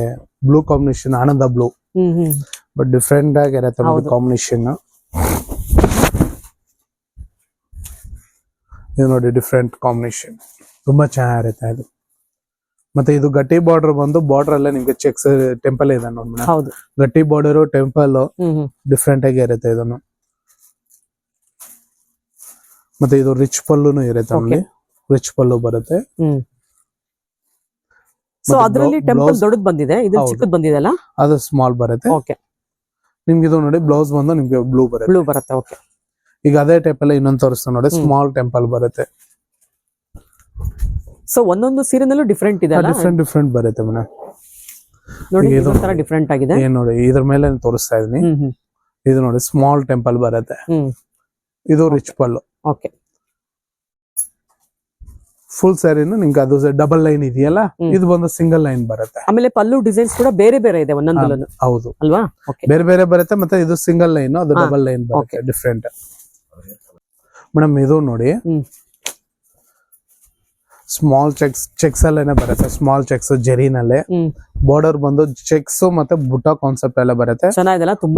ಬ್ಲೂ ಕಾಂಬಿನೇಷನ್ ಆನಂದ ಬ್ಲೂ ಬಟ್ ಡಿಫ್ರೆಂಟ್ ಆಗಿರತ್ತೆ. ಕಾಂಬಿನೇಷನ್ ಇದು ನೋಡಿ ಡಿಫ್ರೆಂಟ್ ಕಾಂಬಿನೇಷನ್ ತುಂಬಾ ಚೆನ್ನಾಗಿರುತ್ತೆ ಇದು. ಮತ್ತೆ ಇದು ಗಟ್ಟಿ ಬಾರ್ಡರ್ ಬಂದು ಬಾರ್ಡರ್ ಅಲ್ಲೇ ನಿಮ್ಗೆ ಚೆಕ್ಸ್ ಟೆಂಪಲ್ ಇದೆ ನೋಡಿ ಗಟ್ಟಿ ಬಾರ್ಡರ್ ಟೆಂಪಲ್ ಡಿಫ್ರೆಂಟ್ ಆಗಿ ಇರುತ್ತೆ ಇದನ್ನು. ಮತ್ತೆ ಇದು ರಿಚ್ ಪಲ್ಲುನು ಇರುತ್ತೆ ಅಲ್ಲಿ ರಿಚ್ ಪಲ್ಲು ಬರುತ್ತೆ. ಸೊ ಅದ್ರಲ್ಲಿ ಟೆಂಪಲ್ ದೊಡ್ಡದು ಬಂದಿದೆ? ಇದು ಚಿಕ್ಕದು ಬಂದಿದೆ ಅಲ್ಲ? ಅದು ಸ್ಮಾಲ್ ಬರುತ್ತೆ. ಓಕೆ ನಿಮ್ಗೆ ಇದು ನೋಡಿ ಬ್ಲೌಸ್ ಬಂದು ನಿಮ್ಗೆ ಬ್ಲೂ ಬರುತ್ತೆ. ಬ್ಲೂ ಬರುತ್ತೆ ಓಕೆ ಈಗ ಅದೇ ಟೈಪ್ ಅಲ್ಲಿ ಇನ್ನೊಂದು ತೋರಿಸ್ತಾ ನೋಡಿ ಸ್ಮಾಲ್ ಟೆಂಪಲ್ ಬರುತ್ತೆ. ಸೊ ಒಂದೊಂದು ಸೀರೆನಲ್ಲೂ ಡಿಫ್ರೆಂಟ್ ಇದೆ ಡಿಫ್ರೆಂಟ್ ಡಿಫ್ರೆಂಟ್ ಬರುತ್ತೆ ಮೇಡಮ್ ನೋಡಿ ಇದು ಇದೊಂಥರ ಡಿಫ್ರೆಂಟ್ ಆಗಿದೆ. ಏನ್ ನೋಡಿ ಇದ್ರ ಮೇಲೆ ತೋರಿಸ್ತಾ ಇದೀನಿ. ಇದು ನೋಡಿ ಸ್ಮಾಲ್ ಟೆಂಪಲ್ ಬರುತ್ತೆ. ಇದು ರಿಚ್ ಪಲ್ಲು. ಓಕೆ ಫುಲ್ ಸ್ಯಾರಿನು ನಿಮ್ಗೆ ಅದು ಡಬಲ್ ಲೈನ್ ಇದೆಯಲ್ಲ? ಇದು ಬಂದು ಸಿಂಗಲ್ ಲೈನ್ ಬರುತ್ತೆ. ಆಮೇಲೆ ಪಲ್ಲು ಡಿಸೈನ್ಸ್ ಕೂಡ ಬೇರೆ ಬೇರೆ ಇದೆ ಒಂದೊಂದು ಹೌದು. ಅಲ್ವಾ? ಬೇರೆ ಬೇರೆ ಬರುತ್ತೆ ಮತ್ತೆ ಇದು ಸಿಂಗಲ್ ಲೈನ್ ಅದು ಡಬಲ್ ಲೈನ್ ಬರುತ್ತೆ ಡಿಫ್ರೆಂಟ್ ಮೇಡಮ್ ಇದು ನೋಡಿ. ಸ್ಮಾಲ್ ಚೆಕ್ಸ್ ಚೆಕ್ಸ್ ಅಲ್ಲೇನೆ ಬರುತ್ತೆ ಸ್ಮಾಲ್ ಚೆಕ್ಸ್ ಜೆರಿನಲ್ಲೇ ಬಾರ್ಡರ್ ಬಂದು ಚೆಕ್ಸ್ ಮತ್ತೆ ಬುಟ್ಟ ಕಾನ್ಸೆಪ್ಟ್ ಎಲ್ಲ ಬರುತ್ತೆ.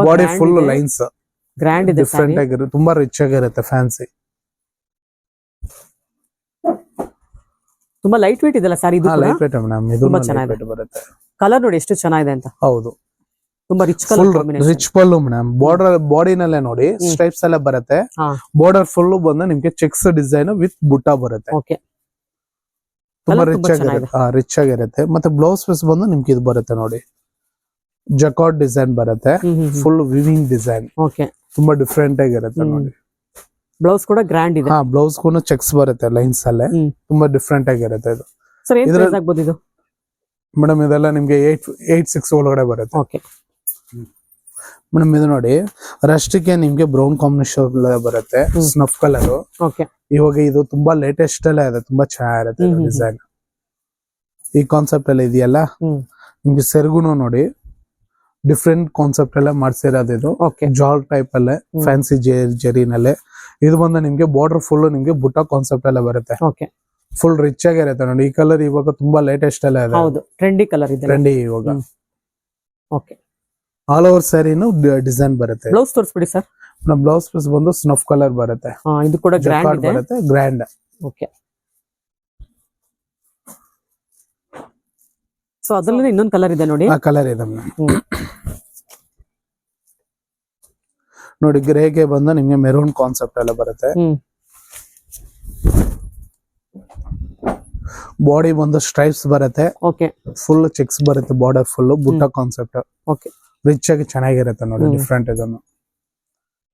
Body full lines grand different ಆಗಿರುತ್ತೆ ತುಂಬಾ ರಿಚ್ ಆಗಿರುತ್ತೆ ಫ್ಯಾನ್ಸಿ ತುಂಬಾ ಲೈಟ್ ವೇಟ್ ಇದೆಲ್ಲ ಸರ್ ಇದು ಲೈಟ್ ವೇಟ್ ಮೇಡಮ್ ಇದು ತುಂಬಾ ಚೆನ್ನಾಗಿ ಚೆನ್ನಾಗಿದೆ. ಬರುತ್ತೆ. ಕಲರ್ ನೋಡಿ ಎಷ್ಟು ಚೆನ್ನಾಗಿದೆ ಅಂತ. ಹೌದು. ತುಂಬಾ rich colour rich pallu madam border ಬಾಡಿನಲ್ಲೇ ನೋಡಿ. ಸ್ಟ್ರೈಪ್ಸ್ ಎಲ್ಲ ಬರುತ್ತೆ. ಬಾರ್ಡರ್ ಫುಲ್ ಬಂದು ನಿಮ್ಗೆ ಚೆಕ್ಸ್ ಡಿಸೈನ್ ವಿತ್ ಬುಟ್ಟ ಬರುತ್ತೆ. ಓಕೆ ತುಂಬಾ ರಿಚ್ ಆಗಿದೆ ಆಗಿರುತ್ತೆ. ರಿಚ್ ಆಗಿರುತ್ತೆ. ಮತ್ತೆ ಬ್ಲೌಸ್ ಪೀಸ್ ಬಂದು ನಿಮ್ಗೆ ಇದು ಬರುತ್ತೆ ನೋಡಿ. ಜಕಾಟ್ ಡಿಸೈನ್ ಬರುತ್ತೆ. ಫುಲ್ ವಿವಿಂಗ್ ಡಿಸೈನ್ ಓಕೆ ತುಂಬಾ ಡಿಫ್ರೆಂಟ್ ಆಗಿರುತ್ತೆ. ನೋಡಿ. ಬ್ಲೌಸ್ ಕೂಡ ಗ್ರ್ಯಾಂಡ್ ಇದೆ. ಹಾ ಬ್ಲೌಸ್ ಕೂಡ ಚೆಕ್ಸ್ ಬರುತ್ತೆ ಲೈನ್ಸ್ ಅಲ್ಲೇ. ತುಂಬಾ ಡಿಫ್ರೆಂಟ್ ಆಗಿರುತ್ತೆ ಇದು. ಸರ್ ಏನ್ ಪ್ರೈಸ್ ಆಗ್ಬೋದು ಇದು? ಮೇಡಮ್ ಇದೆಲ್ಲ ನಿಮ್ಗೆ ಏಟ್ ಏಟ್ ಸಿಕ್ಸ್ ಒಳಗಡೆ ಬರುತ್ತೆ. ಓಕೆ ಮೇಡಮ್ ಇದು ನೋಡಿ ರಸ್ಟಿಗೆ ನಿಮ್ಗೆ ಬ್ರೌನ್ ಕಾಂಬಿನೇಷನ್ ಬರುತ್ತೆ. ಸ್ನಫ್ ಕಲರ್ ಓಕೆ ಇವಾಗ ಇದು ತುಂಬಾ ಲೇಟೆಸ್ಟ್ ಅಲ್ಲೇ ಇದೆ ತುಂಬಾ ಚೆನ್ನಾಗಿರುತ್ತೆ ಡಿಸೈನ್ ಈ ಕಾನ್ಸೆಪ್ಟ್ ಅಲ್ಲಿ ಇದೆಯಲ್ಲ? ನಿಮ್ಗೆ ಸೆರಗುನು ನೋಡಿ ಡಿಫ್ರೆಂಟ್ ಕಾನ್ಸೆಪ್ಟ್ ಎಲ್ಲ ಮಾಡ್ಸಿರೋದು ಇದು. ಜಾಲ್ ಟೈಪ್ ಅಲ್ಲೇ. ಫ್ಯಾನ್ಸಿ ಜರಿನಲ್ಲೇ. ಇದು ಬಂದ ನಿಮ್ಗೆ ಬಾರ್ಡರ್ ಫುಲ್ ನಿಮ್ಗೆ ಬುಟ್ಟ ಕಾನ್ಸೆಪ್ಟ್ ಎಲ್ಲ ಬರುತ್ತೆ. ಓಕೆ ಫುಲ್ ರಿಚ್ ಆಗಿರುತ್ತೆ ನೋಡಿ. ಈ ಕಲರ್ ಇವಾಗ ತುಂಬಾ ಲೇಟೆಸ್ಟ್ ಎಲ್ಲ ಇದೆ. ಹೌದು. ಟ್ರೆಂಡಿ ಕಲರ್ ಇದೆ. ಟ್ರೆಂಡಿ ಇವಾಗ. ಓಕೆ ಆಲ್ ಓವರ್ ಸ್ಯಾರಿನು ಡಿಸೈನ್ ಬರುತ್ತೆ. ಬ್ಲೌಸ್ ತೋರಿಸ್ಬಿಡಿ ಸರ್. ಬ್ಲೌಸ್ ಪೀಸ್ ಬಂದು ಸ್ನಫ್ ಕಲರ್ ಬರುತ್ತೆ. ಇದು ಕೂಡ ಗ್ರ್ಯಾಂಡ್ ಬರುತ್ತೆ. ಗ್ರ್ಯಾಂಡ್ ಓಕೆ ಸೊ ಅದ್ರಲ್ಲಿ ಇನ್ನೊಂದು ಕಲರ್ ಇದೆ ನೋಡಿ. ಆ ಕಲರ್ ಇದೆ ನೋಡಿ ಗ್ರೇಗೆ ಬಂದು ನಿಮ್ಗೆ ಮೆರೂನ್ ಕಾನ್ಸೆಪ್ಟ್ ಎಲ್ಲ ಬರುತ್ತೆ. ಬಾಡಿ ಬಂದು ಸ್ಟ್ರೈಪ್ಸ್ ಬರುತ್ತೆ. ಓಕೆ ಫುಲ್ ಚೆಕ್ಸ್ ಬರುತ್ತೆ border full butta concept okay rich ಆಗಿ ಚೆನ್ನಾಗಿರುತ್ತೆ ನೋಡಿ. ಡಿಫ್ರೆಂಟ್ ಇದನ್ನು.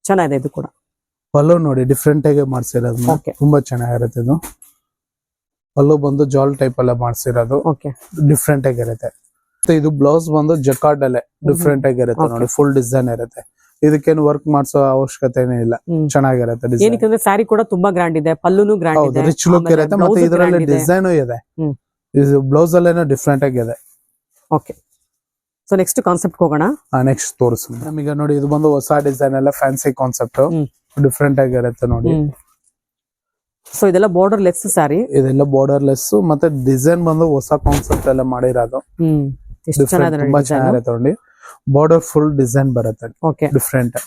ಚೆನ್ನಾಗಿದೆ ಇದು ಕೂಡ. ಪಲ್ಲು ನೋಡಿ ಡಿಫ್ರೆಂಟ್ ಆಗಿ ಮಾಡಿಸಿರೋದು ತುಂಬಾ ಚೆನ್ನಾಗಿರುತ್ತೆ ಇದು. ಪಲ್ಲು ಬಂದು ಜಾಲ್ ಟೈಪ್ ಎಲ್ಲ ಮಾಡ್ಸಿರೋದು. ಡಿಫ್ರೆಂಟ್ ಆಗಿರುತ್ತೆ ಮತ್ತೆ ಇದು ಬ್ಲೌಸ್ ಬಂದು ಜಕಾರ್ಡ್ ಅಲ್ಲೇ ಡಿಫ್ರೆಂಟ್ ಆಗಿರುತ್ತೆ. ನೋಡಿ ಫುಲ್ ಡಿಸೈನ್ ಇರುತ್ತೆ. ಇದಕ್ಕೇನು ವರ್ಕ್ ಮಾಡಿಸೋ ಅವಶ್ಯಕತೆನೇ ಇಲ್ಲ. ಚೆನ್ನಾಗಿರುತ್ತೆ ಡಿಸೈನ್ ಏನಕ್ಕೆ ಸ್ಯಾರಿ ಕೂಡ ತುಂಬಾ ಗ್ರ್ಯಾಂಡ್ ಇದೆ ಪಲ್ಲುನು ಗ್ರ್ಯಾಂಡ್ ಇದೆ ರಿಚ್ ಲುಕ್ ಇರುತ್ತೆ ಮತ್ತೆ ಇದರಲ್ಲಿ. ಡಿಸೈನ್ ಇದೆ. ಇದು. ಬ್ಲೌಸ್ ಅಲ್ಲೇನೋ ಡಿಫ್ರೆಂಟ್ ಆಗಿದೆ ಓಕೆ ಸೊ ನೆಕ್ಸ್ಟ್ ಕಾನ್ಸೆಪ್ಟ್ ಹೋಗೋಣ. ನೆಕ್ಸ್ಟ್ ತೋರಿಸ್. ನಮಗೆ ನೋಡಿ ಇದು ಬಂದು ಹೊಸ ಡಿಸೈನ್ ಎಲ್ಲ ಫ್ಯಾನ್ಸಿ ಕಾನ್ಸೆಪ್ಟ್. ಡಿಫ್ರೆಂಟ್ ಆಗಿರುತ್ತೆ ನೋಡಿ. ಸೊ ಇದೆಲ್ಲ ಬಾರ್ಡರ್ ಲೆಸ್ ಸ್ಯಾರಿ ಇದೆಲ್ಲ ಬಾರ್ಡರ್ ಲೆಸ್ ಮತ್ತೆ ಡಿಸೈನ್ ಬಂದು ಹೊಸ ಕಾನ್ಸೆಪ್ಟ್ ಎಲ್ಲ ಮಾಡಿರೋದು. ಚೆನ್ನಾಗಿದೆ ತುಂಬಾ ನೋಡಿ ಬಾರ್ಡರ್ ಫುಲ್ ಡಿಸೈನ್ ಬರುತ್ತೆ. ಡಿಫ್ರೆಂಟ್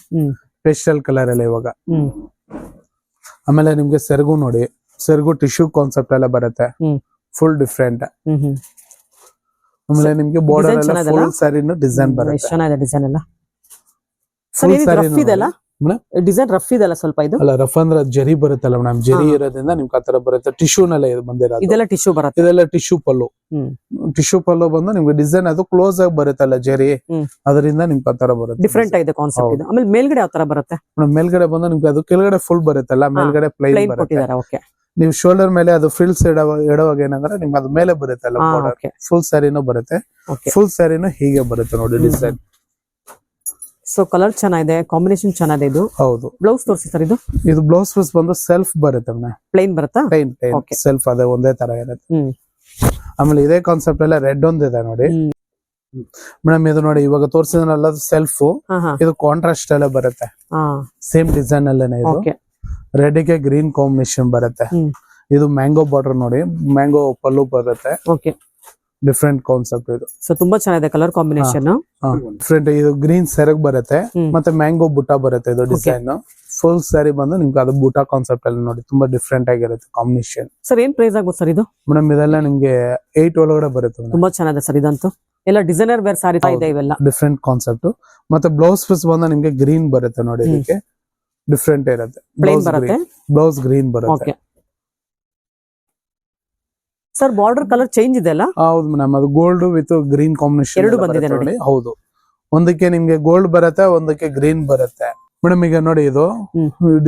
ಪೇಸ್ಟಲ್ ಕಲರ್ ಎಲ್ಲ ಇವಾಗ. ಆಮೇಲೆ ನಿಮ್ಗೆ ಸೆರಗು ನೋಡಿ. ಸೆರಗು ಟಿಶ್ಯೂ ಕಾನ್ಸೆಪ್ಟ್ ಎಲ್ಲ ಬರುತ್ತೆ. ಫುಲ್ ಡಿಫ್ರೆಂಟ್ ಆಮೇಲೆ ನಿಮ್ಗೆ ಬಾರ್ಡರ್ ಎಲ್ಲ ಫುಲ್ ಸ್ಯಾರಿನ ಡಿಸೈನ್ ಬರುತ್ತೆ. ಚೆನ್ನಾಗಿದೆ ಡಿಸೈನ್ ಎಲ್ಲ? ಸರಿ ಇದೆಲ್ಲ? ಡಿಸೈನ್ ರಫ್ ಇದೆಲ್ಲ ಸ್ವಲ್ಪ ಇದು? ಅಲ್ಲ ರಫ್ ಅಂದ್ರೆ ಜರಿ ಬರುತ್ತಲ್ಲ ಮೇಡಮ್? ಜರಿ. ಇರೋದ್ರಿಂದ ನಿಮ್ಗೆ ಆತರ ಬರುತ್ತೆ. ಟಿಶ್ಯೂ ನೆಲ್ಲ ಇದು ಬಂದಿರೋದು. ಇದೆಲ್ಲ ಟಿಶ್ಯೂ ಬರುತ್ತೆ. ಇದೆಲ್ಲ ಟಿಶ್ಯೂ ಪಲ್ಲು. ಟಿಶ್ಯೂ ಪಲ್ಲು ಬಂದು ನಿಮ್ಗೆ ಡಿಸೈನ್ ಅದು ಕ್ಲೋಸ್ ಆಗಿ ಬರುತ್ತಲ್ಲ ಜರಿ. ಅದರಿಂದ ನಿಮ್ಗೆ ಆತರ ಬರುತ್ತೆ. ಡಿಫ್ರೆಂಟ್ ಆಗಿದೆ ಕಾನ್ಸೆಪ್ಟ್. ಇದು. ಆಮೇಲೆ ಮೇಲ್ಗಡೆ ಯಾವ ತರ ಬರುತ್ತೆ? ಮೇಡಮ್, ಮೇಲ್ಗಡೆ ಬಂದು ನಿಮ್ಗೆ ಅದು ಕೆಳಗಡೆ ಫುಲ್ ಬರುತ್ತಲ್ಲ ಮೇಲ್ಗಡೆ ಪ್ಲೈನ್ ಬರುತ್ತೆ. ಓಕೆ ನೀವು ಶೋಲ್ಡರ್ ಮೇಲೆ ಅದು ಫ್ರಿಲ್ಸ್ ಇಡುವಾಗ ಏನಂದ್ರೆ ನಿಮ್ಗೆ ಅದು ಮೇಲೆ ಬರುತ್ತಲ್ಲ ಅಲ್ಲ ಫುಲ್ ಸ್ಯಾರಿನೂ ಬರುತ್ತೆ. ಫುಲ್ ಸ್ಯಾರಿನೂ ಹೀಗೆ ಬರುತ್ತೆ ನೋಡಿ ಡಿಸೈನ್ ಸೊ ಕಲರ್ ಚೆನ್ನಾಗಿದೆ ಕಾಂಬಿನೇಷನ್ ಚೆನ್ನಾಗಿದೆ ಇದು. ಹೌದು. ಬ್ಲೌಸ್ ತೋರಿಸಿ ಸರ್ ಇದು. ಇದು ಬ್ಲೌಸ್ ಪೀಸ್ ಬಂದು ಸೆಲ್ಫ್ ಬರುತ್ತೆ ಪ್ಲೇನ್ ಬರುತ್ತಾ? Plain plain Okay. ಸೆಲ್ಫ್ ಅದೇ ಒಂದೇ ತರ ಇರುತ್ತೆ. ಹ್ಮ್. ಆಮೇಲೆ ಇದೇ ಕಾನ್ಸೆಪ್ಟ್ ಎಲ್ಲ ರೆಡ್ ಒಂದಿದೆ ನೋಡಿ. ಹ್ಮ್. ಮೇಡಮ್ ಇದು ನೋಡಿ ಇವಾಗ ತೋರಿಸಿದ್ರಲ್ಲ ಸೆಲ್ಫ್ ಹಾ ಹಾ. ಇದು ಕಾಂಟ್ರಾಸ್ಟ್ ಎಲ್ಲ ಬರುತ್ತೆ. ಹಾ. ಸೇಮ್ ಡಿಸೈನ್ ಅಲ್ಲೇನೆ ಇದು. ಓಕೆ ರೆಡ್ಗೆ ಗ್ರೀನ್ ಕಾಂಬಿನೇಷನ್ ಬರುತ್ತೆ. ಹ್ಮ್. ಇದು ಮ್ಯಾಂಗೋ ಬಾರ್ಡರ್ ನೋಡಿ ಮ್ಯಾಂಗೋ ಪಲ್ಲು ಬರುತ್ತೆ. ಓಕೆ ಡಿಫ್ರೆಂಟ್ ಕಾನ್ಸೆಪ್ಟ್ ಇದು. ಸೊ ತುಂಬಾ ಚೆನ್ನಾಗಿದೆ ಕಲರ್ ಕಾಂಬಿನೇಷನ್ ಡಿಫ್ರೆಂಟ್ ಇದು ಗ್ರೀನ್ ಸೆರಗ್ ಬರುತ್ತೆ. ಮತ್ತೆ ಮ್ಯಾಂಗೋ ಬುಟ್ಟ ಬರುತ್ತೆ ಇದು ಡಿಸೈನ್ ಫುಲ್ ಸ್ಯಾರಿ ಬಂದು ನಿಮ್ಗೆ ಅದು ಬೂಟಾ ಕಾನ್ಸೆಪ್ಟ್ ಅಲ್ಲಿ ನೋಡಿ ತುಂಬಾ ಡಿಫ್ರೆಂಟ್ ಆಗಿರುತ್ತೆ ಕಾಂಬಿನೇಷನ್ ಸರ್ ಏನ್ ಪ್ರೈಸ್ ಆಗ್ಬೋದು ಸರ್ ಇದು? ಮೇಡಮ್ ಇದೆಲ್ಲ ನಿಮ್ಗೆ ಏಟ್ ಒಳಗಡೆ ಬರುತ್ತೆ ತುಂಬಾ ಚೆನ್ನಾಗಿದೆ ಸರ್ ಇದಂತೂ. ಎಲ್ಲ ಡಿಸೈನರ್ ಬೇರೆ ಸಾರಿ ಇದೆ ಇವೆಲ್ಲ. ಡಿಫ್ರೆಂಟ್ ಕಾನ್ಸೆಪ್ಟ್ ಮತ್ತೆ ಬ್ಲೌಸ್ ಪೀಸ್ ಬಂದ ನಿಮ್ಗೆ ಗ್ರೀನ್ ಬರುತ್ತೆ ನೋಡಿ. ಇದಕ್ಕೆ. ಡಿಫ್ರೆಂಟ್ ಇರುತ್ತೆ. ಬ್ಲೌಸ್ ಗ್ರೀನ್ ಬರುತ್ತೆ? ಸರ್ ಬಾರ್ಡರ್ ಕಲರ್ ಚೇಂಜ್ ಇದೆ ಅಲ್ಲ? ಹೌದು ಮೇಡಮ್ ಅದು ಗೋಲ್ಡ್ ವಿತ್ ಗ್ರೀನ್ ಕಾಂಬಿನೇಷನ್ ಎರಡು ಬಂದಿದೆ ನೋಡಿ. ಹೌದು. ಒಂದಕ್ಕೆ ನಿಮ್ಗೆ ಗೋಲ್ಡ್ ಬರುತ್ತೆ ಒಂದಕ್ಕೆ ಗ್ರೀನ್ ಬರುತ್ತೆ. ಮೇಡಮ್ ಈಗ ನೋಡಿ ಇದು.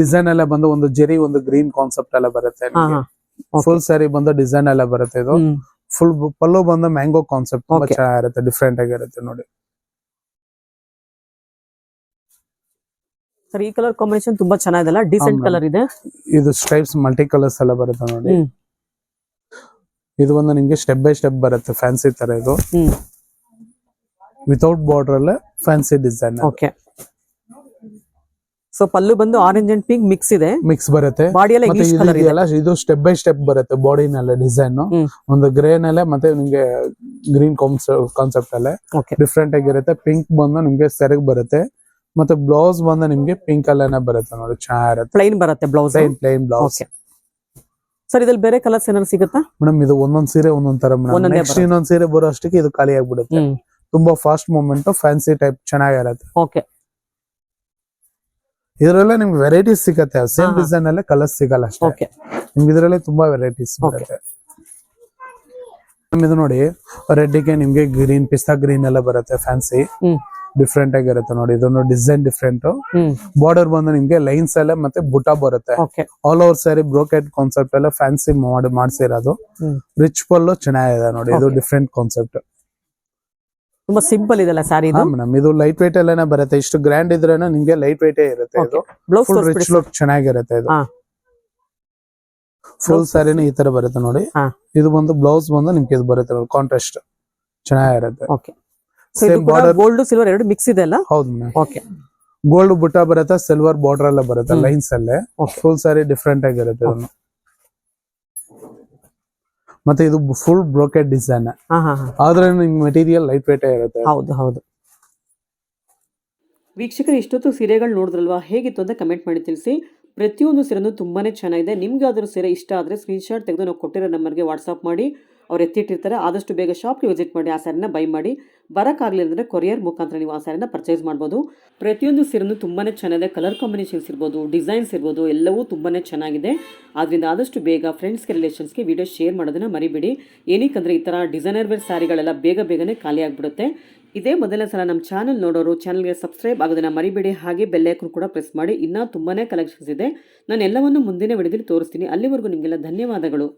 ಡಿಸೈನ್ ಎಲ್ಲ ಬಂದು ಒಂದು ಜೆರಿ ಒಂದು ಗ್ರೀನ್ ಕಾನ್ಸೆಪ್ಟ್ ಎಲ್ಲ ಬರುತ್ತೆ ಫುಲ್ ಸ್ಯಾರಿ ಬಂದು ಡಿಸೈನ್ ಎಲ್ಲ ಬರುತ್ತೆ ಇದು. ಫುಲ್ ಪಲ್ಲು ಬಂದ ಮ್ಯಾಂಗೋ ಕಾನ್ಸೆಪ್ಟ್ ತುಂಬಾ ಚೆನ್ನಾಗಿರುತ್ತೆ ಡಿಫ್ರೆಂಟ್ ಆಗಿರುತ್ತೆ ನೋಡಿ. ಸರ್ ಈ ಕಲರ್ ಕಾಂಬಿನೇಷನ್ ತುಂಬಾ ಚೆನ್ನಾಗಿದೆಲ್ಲ ಡಿಸೆಂಟ್ ಹೌದು. ಕಲರ್ ಇದೆ. ಇದು ಸ್ಟ್ರೈಪ್ಸ್ ಮಲ್ಟಿ ಕಲರ್ಸ್ ಎಲ್ಲ ಬರುತ್ತೆ ನೋಡಿ. ಇದು ಒಂದು ನಿಮ್ಗೆ ಸ್ಟೆಪ್ ಬೈ ಸ್ಟೆಪ್ ಬರುತ್ತೆ. ಫ್ಯಾನ್ಸಿ ತರ ಇದು. ವಿತೌಟ್ ಬಾರ್ಡರ್ ಅಲ್ಲೇ fancy design okay so pallu ಬಂದು ಆರೆಂಜ್ ಅಂಡ್ ಪಿಂಕ್ ಮಿಕ್ಸ್ ಇದೆ. ಮಿಕ್ಸ್ ಬರುತ್ತೆ. ಇದು ಸ್ಟೆಪ್ ಬೈ ಸ್ಟೆಪ್ ಬರುತ್ತೆ ಬಾಡಿನಲ್ಲೇ ಡಿಸೈನ್ ಒಂದು ಗ್ರೇ ನಲ್ಲೇ ಮತ್ತೆ ನಿಮ್ಗೆ ಗ್ರೀನ್ ಕಾನ್ಸೆಪ್ಟ್ ಅಲ್ಲೇ. ಡಿಫ್ರೆಂಟ್ ಆಗಿರುತ್ತೆ. ಪಿಂಕ್ ಬಂದು ನಿಮ್ಗೆ ಸೆರಗ್ ಬರುತ್ತೆ. ಮತ್ತೆ ಬ್ಲೌಸ್ ಬಂದ ನಿಮ್ಗೆ ಪಿಂಕ್ ಅಲ್ಲೇನೆ ಬರುತ್ತೆ ನೋಡಿ ಚೆನ್ನಾಗಿರುತ್ತೆ. ಪ್ಲೈನ್ ಬರುತ್ತೆ blouse plain plain blouse sir ಇದ್ರಲ್ಲಿ ಬೇರೆ ಕಲರ್ಸ್ ಏನಾದ್ರು ಸಿಗುತ್ತಾ? ಮೇಡಮ್ ಇದು ಒಂದೊಂದ್ ಸೀರೆ ಒಂದೊಂದ್ ತರ ಮೇಡಮ್ ಒಂದೊಂದೇ ನೆಕ್ಸ್ಟ್ ಇನ್ನೊಂದ್ ಸೀರೆ ಬರೋ ಅಷ್ಟಕ್ಕೆ ಇದು ಖಾಲಿ ಆಗ್ಬಿಡುತ್ತೆ. ಹ್ಮ್. ತುಂಬಾ ಫಾಸ್ಟ್ ಮೂವ್ಮೆಂಟ್ ಫ್ಯಾನ್ಸಿ ಟೈಪ್ ಚೆನ್ನಾಗಿರತ್ತೆ. ಓಕೆ. ಇದರಲ್ಲೇ ನಿಮ್ಗೆ ವೆರೈಟೀಸ್ ಸಿಗತ್ತೆ. ಸೇಮ್ ಹಾ. ಡಿಸೈನ್ ಅಲ್ಲೇ ಕಲರ್ಸ್ ಸಿಗಲ್ಲ ಅಷ್ಟೇ. ಓಕೆ. ನಿಮ್ಗೆ ಇದರಲ್ಲೇ ತುಂಬಾ ವೆರೈಟೀಸ್. ಬರುತ್ತೆ ಇದು ನೋಡಿ ರೆಡ್ಗೆ ನಿಮ್ಗೆ ಗ್ರೀನ್ ಪಿಸ್ತಾ ಗ್ರೀನ್ ಎಲ್ಲ ಬರುತ್ತೆ ಫ್ಯಾನ್ಸಿ ಹ್ಮ್. ಡಿಫ್ರೆಂಟ್ ಆಗಿರುತ್ತೆ ನೋಡಿ ಇದನ್ನು ಡಿಸೈನ್ ಡಿಫ್ರೆಂಟ್ ಬಾರ್ಡರ್ ಬಂದು ನಿಮ್ಗೆ ಲೈನ್ಸ್ ಎಲ್ಲ ಮತ್ತೆ ಬುಟಾ ಬರುತ್ತೆ. All over sari brocade concept ಎಲ್ಲ ಫ್ಯಾನ್ಸಿ ಮಾಡಿ ಮಾಡಿಸಿರೋದು. ರಿಚ್ ಪಲ್ಲು ಚೆನ್ನಾಗಿದೆ ನೋಡಿ ಇದು. ಡಿಫ್ರೆಂಟ್ ಕಾನ್ಸೆಪ್ಟ್ ತುಂಬಾ ಸಿಂಪಲ್ ಇದೆಲ್ಲ ಸಾರಿ ಮೇಡಮ್ ಇದು ಲೈಟ್ weight ಎಲ್ಲ ಬರುತ್ತೆ. ಇಷ್ಟು ಗ್ರ್ಯಾಂಡ್ ಇದ್ರೆ ನಿಮ್ಗೆ ಲೈಟ್ weight ಇರುತ್ತೆ ಇದು. ಫುಲ್ ರಿಚ್ ಲುಕ್ ಚೆನ್ನಾಗಿರುತ್ತೆ ಇದು. ಫುಲ್ ಸ್ಯಾರಿನ ಈ ತರ ಬರುತ್ತೆ ನೋಡಿ. ಇದು ಬಂದು ಬ್ಲೌಸ್ ಬಂದು ನಿಮ್ಗೆ ಇದು ಬರುತ್ತೆ ಕಾಂಟ್ರಾಸ್ಟ್ ಚೆನ್ನಾಗಿರುತ್ತೆ. ಓಕೆ ಗೋಲ್ಡ್ ಸಿಲ್ವರ್ ಎರಡು ಮಿಕ್ಸ್ ಇದೆ ಅಲ್ಲ? ಹೌದು ಓಕೆ ಗೋಲ್ಡ್ ಬುಟ್ಟ ಬರುತ್ತೆ ಸಿಲ್ವರ್ ಬಾರ್ಡರ್ ಎಲ್ಲ ಬರುತ್ತೆ ಲೈನ್ಸ್ ಅಲ್ಲೇ. ಫುಲ್ ಸಾರಿ ಡಿಫ್ರೆಂಟ್ ಆಗಿರುತ್ತೆ ಮತ್ತೆ ಇದು ಫುಲ್ ಬ್ರೋಕೆಟ್ ಡಿಸೈನ್ ಹಾ ಹಾ ಹಾ. ಆದ್ರೆ ನಿಮ್ಗೆ ಮೆಟೀರಿಯಲ್ ಲೈಟ್ ವೇಟ್ ಇರುತ್ತೆ. ಹೌದು ಹೌದು. ವೀಕ್ಷಕರು ಇಷ್ಟೊತ್ತು ಸೀರೆಗಳು ನೋಡಿದ್ರಲ್ವಾ? ಹೇಗಿತ್ತು ಅಂತ ಕಮೆಂಟ್ ಮಾಡಿ ತಿಳಿಸಿ. ಪ್ರತಿಯೊಂದು ಸೀರೆನೂ ತುಂಬಾ ಚೆನ್ನಾಗಿದೆ. ನಿಮ್ಗಾದ್ರೂ ಸೀರೆ ಇಷ್ಟ ಆದರೆ ಸ್ಕ್ರೀನ್ಶಾಟ್ ತೆಗೆದು ನಾವು ಕೊಟ್ಟಿರೋ ನಂಬರ್ಗೆ ವಾಟ್ಸಪ್ ಮಾಡಿ. ಅವ್ರು ಎತ್ತಿಟ್ಟಿರ್ತಾರೆ. ಆದಷ್ಟು ಬೇಗ ಶಾಪ್ಗೆ ವಿಸಿಟ್ ಮಾಡಿ ಆ ಸ್ಯಾರಿನ ಬೈ ಮಾಡಿ. ಬರೋಕ್ಕಾಗಲಿಲ್ಲ ಅಂದರೆ ಕೊರಿಯರ್ ಮುಖಾಂತರ ನೀವು ಆ ಸ್ಯಾರಿನ ಪರ್ಚೇಸ್ ಮಾಡ್ಬೋದು. ಪ್ರತಿಯೊಂದು ಸೀರೆನೂ ತುಂಬಾ ಚೆನ್ನಾಗಿದೆ. ಕಲರ್ ಕಾಂಬಿನೇಷನ್ಸ್ ಇರ್ಬೋದು ಡಿಸೈನ್ಸ್ ಇರ್ಬೋದು, ಎಲ್ಲವೂ ತುಂಬಾ ಚೆನ್ನಾಗಿದೆ. ಆದ್ದರಿಂದ ಆದಷ್ಟು ಬೇಗ ಫ್ರೆಂಡ್ಸ್ಗೆ ರಿಲೇಷನ್ಸ್ಗೆ ವಿಡಿಯೋ ಶೇರ್ ಮಾಡೋದನ್ನು ಮರಿಬೇಡಿ. ಏನಕ್ಕಂದರೆ ಈ ಥರ ಡಿಸೈನರ್ ವೇರ್ ಸ್ಯಾರಿಗಳೆಲ್ಲ ಬೇಗ ಬೇಗನೆ ಖಾಲಿ ಆಗಿಬಿಡುತ್ತೆ. ಇದೇ ಮೊದಲನೇ ಸಲ ನಮ್ಮ ಚಾನಲ್ ನೋಡೋರು ಚಾನಲ್ಗೆ ಸಬ್ಸ್ಕ್ರೈಬ್ ಆಗೋದನ್ನು ಮರಿಬೇಡಿ. ಹಾಗೆ ಬೆಲ್ಲೈಕನ್ ಕೂಡ ಪ್ರೆಸ್ ಮಾಡಿ. ಇನ್ನೂ ತುಂಬಾ ಕಲೆಕ್ಷನ್ಸ್ ಇದೆ. ನಾನು ಎಲ್ಲವನ್ನು ಮುಂದಿನ ವಿಡಿಯೋದಲ್ಲಿ ತೋರಿಸ್ತೀನಿ. ಅಲ್ಲಿವರೆಗೂ ನಿಮಗೆಲ್ಲ ಧನ್ಯವಾದಗಳು.